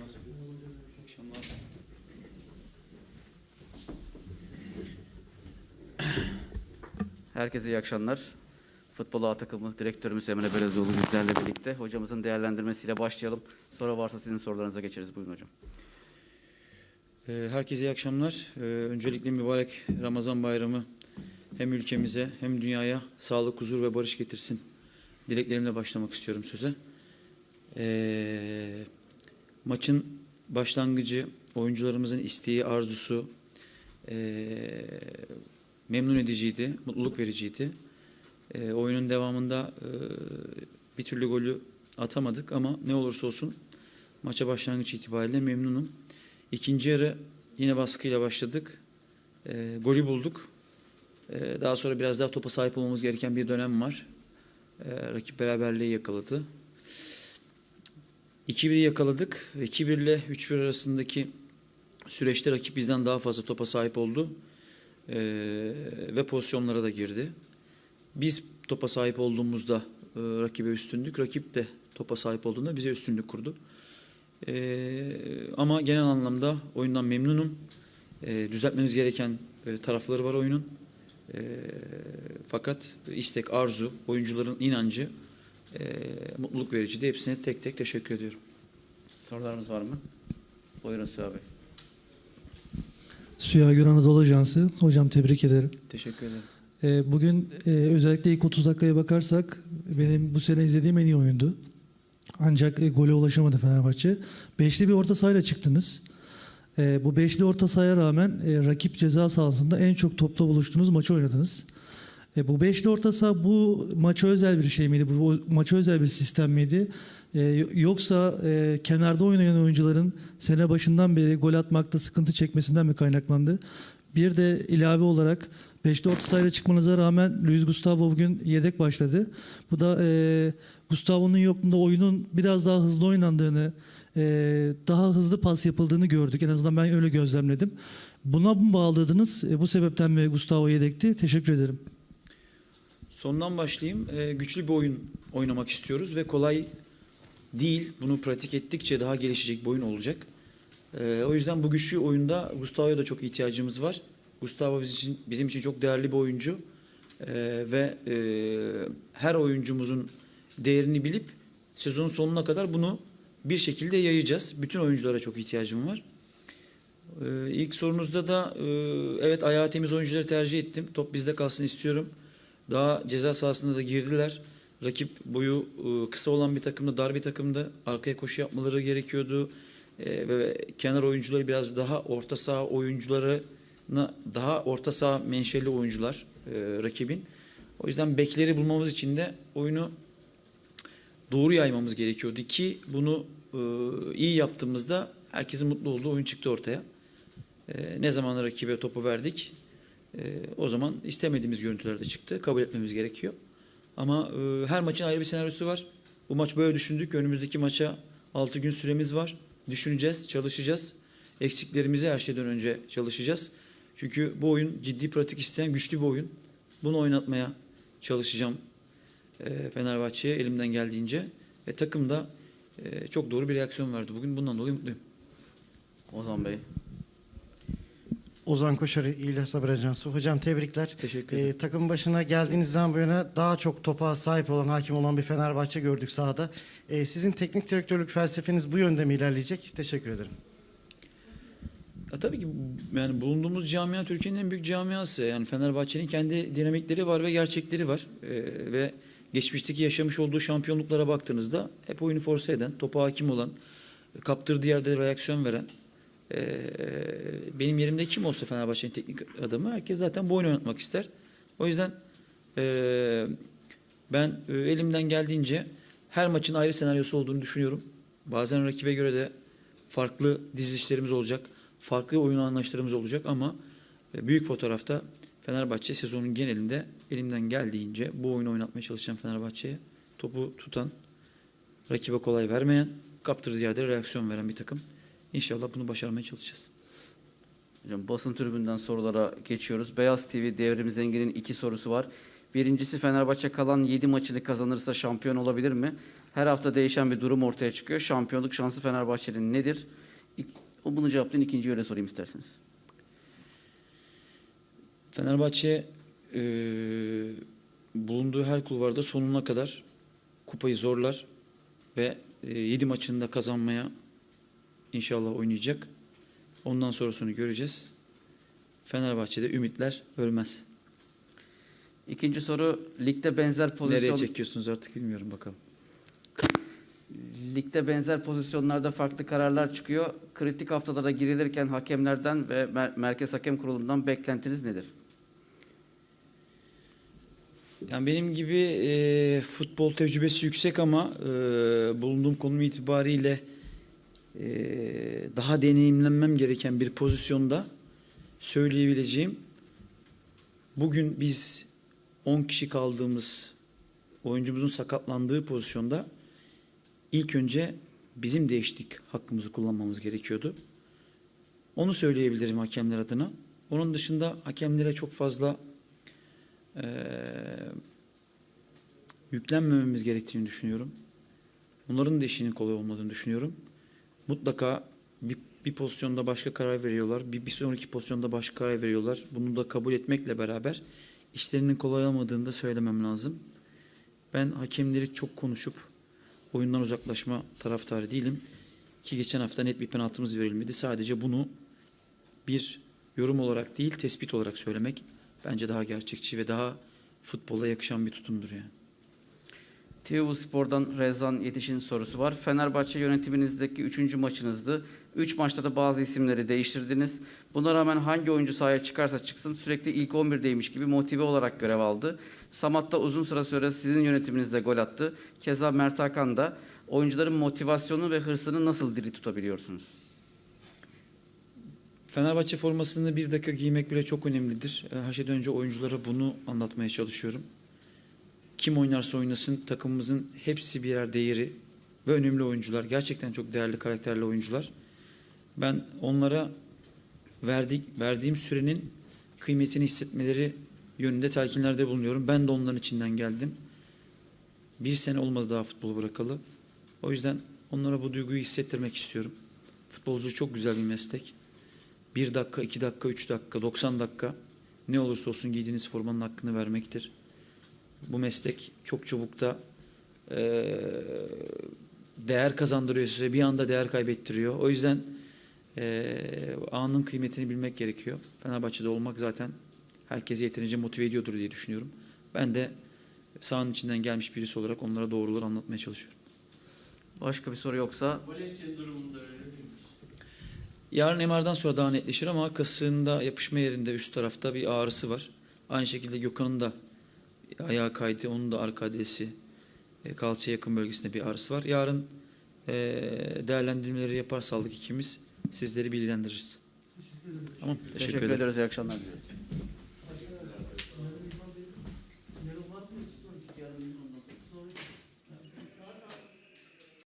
akşamlar. Akşamlar. Herkese iyi akşamlar. Futbol A takımı direktörümüz Emre Belezoğlu bizlerle birlikte. Hocamızın değerlendirmesiyle başlayalım. Sonra varsa sizin sorularınıza geçeriz. Buyurun hocam. Ee, Herkese iyi akşamlar. Ee, Öncelikle mübarek Ramazan bayramı hem ülkemize hem dünyaya sağlık, huzur ve barış getirsin. Dileklerimle başlamak istiyorum söze. Ee, maçın başlangıcı, oyuncularımızın isteği, arzusu ee, memnun ediciydi, mutluluk vericiydi. Ee, oyunun devamında ee, bir türlü golü atamadık ama ne olursa olsun maça başlangıç itibariyle memnunum. İkinci yarı yine baskıyla başladık. E, golü bulduk. E, daha sonra biraz daha topa sahip olmamız gereken bir dönem var. E, rakip beraberliği yakaladı. 2-1 yakaladık. 2-1 ile 3-1 arasındaki süreçte rakip bizden daha fazla topa sahip oldu. E, ve pozisyonlara da girdi. Biz topa sahip olduğumuzda e, rakibe üstündük. Rakip de topa sahip olduğunda bize üstünlük kurdu. Ee, ama genel anlamda oyundan memnunum. Ee, düzeltmemiz gereken e, tarafları var oyunun. Ee, fakat istek, arzu, oyuncuların inancı e, mutluluk verici de hepsine tek tek teşekkür ediyorum. Sorularımız var mı? Buyurun Süha Bey. Suya Gür Anadolu Ajansı. Hocam tebrik ederim. Teşekkür ederim. Ee, bugün e, özellikle ilk 30 dakikaya bakarsak benim bu sene izlediğim en iyi oyundu. Ancak e, gole ulaşamadı Fenerbahçe. Beşli bir orta sahayla çıktınız. E, bu beşli orta sahaya rağmen e, rakip ceza sahasında en çok topla buluştuğunuz maçı oynadınız. E, bu beşli orta saha bu maça özel bir şey miydi? Bu maça özel bir sistem miydi? E, yoksa e, kenarda oynayan oyuncuların sene başından beri gol atmakta sıkıntı çekmesinden mi kaynaklandı? Bir de ilave olarak Beşli orta sahayla çıkmanıza rağmen Luis Gustavo bugün yedek başladı. Bu da e, Gustavo'nun yokluğunda oyunun biraz daha hızlı oynandığını, e, daha hızlı pas yapıldığını gördük. En azından ben öyle gözlemledim. Buna mı bağladınız? E, bu sebepten mi Gustavo yedekti? Teşekkür ederim. Sondan başlayayım. Ee, güçlü bir oyun oynamak istiyoruz ve kolay değil. Bunu pratik ettikçe daha gelişecek bir oyun olacak. Ee, o yüzden bu güçlü oyunda Gustavo'ya da çok ihtiyacımız var. Gustavo bizim için, bizim için çok değerli bir oyuncu. Ee, ve e, her oyuncumuzun değerini bilip sezonun sonuna kadar bunu bir şekilde yayacağız. Bütün oyunculara çok ihtiyacım var. Ee, ilk sorunuzda da e, evet ayağı temiz oyuncuları tercih ettim. Top bizde kalsın istiyorum. Daha ceza sahasında da girdiler. Rakip boyu e, kısa olan bir takımda, dar bir takımda arkaya koşu yapmaları gerekiyordu. E, ve kenar oyuncuları biraz daha orta saha oyuncularına daha orta saha menşeli oyuncular e, rakibin. O yüzden bekleri bulmamız için de oyunu doğru yaymamız gerekiyordu ki bunu iyi yaptığımızda herkesin mutlu olduğu oyun çıktı ortaya. Ne zaman rakibe topu verdik e, o zaman istemediğimiz görüntüler de çıktı. Kabul etmemiz gerekiyor. Ama e, her maçın ayrı bir senaryosu var. Bu maç böyle düşündük. Önümüzdeki maça 6 gün süremiz var. Düşüneceğiz, çalışacağız. Eksiklerimizi her şeyden önce çalışacağız. Çünkü bu oyun ciddi pratik isteyen güçlü bir oyun. Bunu oynatmaya çalışacağım e, Fenerbahçe'ye elimden geldiğince. Ve takım da e, çok doğru bir reaksiyon verdi bugün. Bundan dolayı mutluyum. Ozan Bey. Ozan Koşarı İlyas Haber Ajansı. Hocam tebrikler. Teşekkür ederim. Ee, takım başına geldiğinizden bu yana daha çok topa sahip olan, hakim olan bir Fenerbahçe gördük sahada. Ee, sizin teknik direktörlük felsefeniz bu yönde mi ilerleyecek? Teşekkür ederim. Ya tabii ki yani bulunduğumuz camia Türkiye'nin en büyük camiası. Yani Fenerbahçe'nin kendi dinamikleri var ve gerçekleri var. Ee, ve geçmişteki yaşamış olduğu şampiyonluklara baktığınızda hep oyunu force eden, topa hakim olan, kaptırdığı yerde reaksiyon veren, ee, benim yerimde kim olsa Fenerbahçe'nin teknik adamı herkes zaten bu oyunu oynatmak ister. O yüzden ee, ben e, elimden geldiğince her maçın ayrı senaryosu olduğunu düşünüyorum. Bazen rakibe göre de farklı dizilişlerimiz olacak. Farklı oyun anlayışlarımız olacak ama e, büyük fotoğrafta Fenerbahçe sezonun genelinde elimden geldiğince bu oyunu oynatmaya çalışan Fenerbahçe'ye topu tutan, rakibe kolay vermeyen, kaptırdığı yerde reaksiyon veren bir takım. İnşallah bunu başarmaya çalışacağız. Hocam basın tribünden sorulara geçiyoruz. Beyaz TV Devrim Zengin'in iki sorusu var. Birincisi Fenerbahçe kalan 7 maçını kazanırsa şampiyon olabilir mi? Her hafta değişen bir durum ortaya çıkıyor. Şampiyonluk şansı Fenerbahçe'nin nedir? O bunu cevaplayın. ikinci öyle sorayım isterseniz. Fenerbahçe e, bulunduğu her kulvarda sonuna kadar kupayı zorlar ve 7 maçını da kazanmaya inşallah oynayacak. Ondan sonrasını göreceğiz. Fenerbahçe'de ümitler ölmez. İkinci soru ligde benzer pozisyon Nereye çekiyorsunuz artık bilmiyorum bakalım. ligde benzer pozisyonlarda farklı kararlar çıkıyor. Kritik haftalara girilirken hakemlerden ve Mer- Merkez Hakem Kurulu'ndan beklentiniz nedir? Yani benim gibi e, futbol tecrübesi yüksek ama e, bulunduğum konum itibariyle e, daha deneyimlenmem gereken bir pozisyonda söyleyebileceğim bugün biz 10 kişi kaldığımız oyuncumuzun sakatlandığı pozisyonda ilk önce bizim değiştik hakkımızı kullanmamız gerekiyordu. Onu söyleyebilirim hakemler adına. Onun dışında hakemlere çok fazla eee, yüklenmememiz gerektiğini düşünüyorum. Onların da işinin kolay olmadığını düşünüyorum. Mutlaka bir, bir pozisyonda başka karar veriyorlar. Bir, bir sonraki pozisyonda başka karar veriyorlar. Bunu da kabul etmekle beraber işlerinin kolay olmadığını da söylemem lazım. Ben hakemleri çok konuşup oyundan uzaklaşma taraftarı değilim. Ki geçen hafta net bir penaltımız verilmedi. Sadece bunu bir yorum olarak değil tespit olarak söylemek bence daha gerçekçi ve daha futbola yakışan bir tutumdur yani. TV Spor'dan Rezan Yetiş'in sorusu var. Fenerbahçe yönetiminizdeki üçüncü maçınızdı. Üç maçta da bazı isimleri değiştirdiniz. Buna rağmen hangi oyuncu sahaya çıkarsa çıksın sürekli ilk 11'deymiş gibi motive olarak görev aldı. Samat da uzun süre sonra sizin yönetiminizde gol attı. Keza Mert Hakan da. Oyuncuların motivasyonu ve hırsını nasıl diri tutabiliyorsunuz? Fenerbahçe formasını bir dakika giymek bile çok önemlidir. Ee, Her şeyden önce oyunculara bunu anlatmaya çalışıyorum. Kim oynarsa oynasın takımımızın hepsi birer değeri ve önemli oyuncular. Gerçekten çok değerli karakterli oyuncular. Ben onlara verdik, verdiğim sürenin kıymetini hissetmeleri yönünde telkinlerde bulunuyorum. Ben de onların içinden geldim. Bir sene olmadı daha futbolu bırakalı. O yüzden onlara bu duyguyu hissettirmek istiyorum. Futbolcu çok güzel bir meslek. Bir dakika, iki dakika, üç dakika, 90 dakika ne olursa olsun giydiğiniz formanın hakkını vermektir. Bu meslek çok çabuk da eee, değer kazandırıyor size, bir anda değer kaybettiriyor. O yüzden eee anın kıymetini bilmek gerekiyor. Fenerbahçe'de olmak zaten herkesi yeterince motive ediyordur diye düşünüyorum. Ben de sahanın içinden gelmiş birisi olarak onlara doğruları anlatmaya çalışıyorum. Başka bir soru yoksa Valencia durumunda öyle? Yarın MR'dan sonra daha netleşir ama kasığında yapışma yerinde üst tarafta bir ağrısı var. Aynı şekilde Gökhan'ın da ayağı kaydı. Onun da arka adresi e, kalçaya yakın bölgesinde bir ağrısı var. Yarın e, değerlendirmeleri yapar sağlık ikimiz sizleri bilgilendiririz. Tamam. Teşekkür, teşekkür ederiz. İyi akşamlar diliyoruz.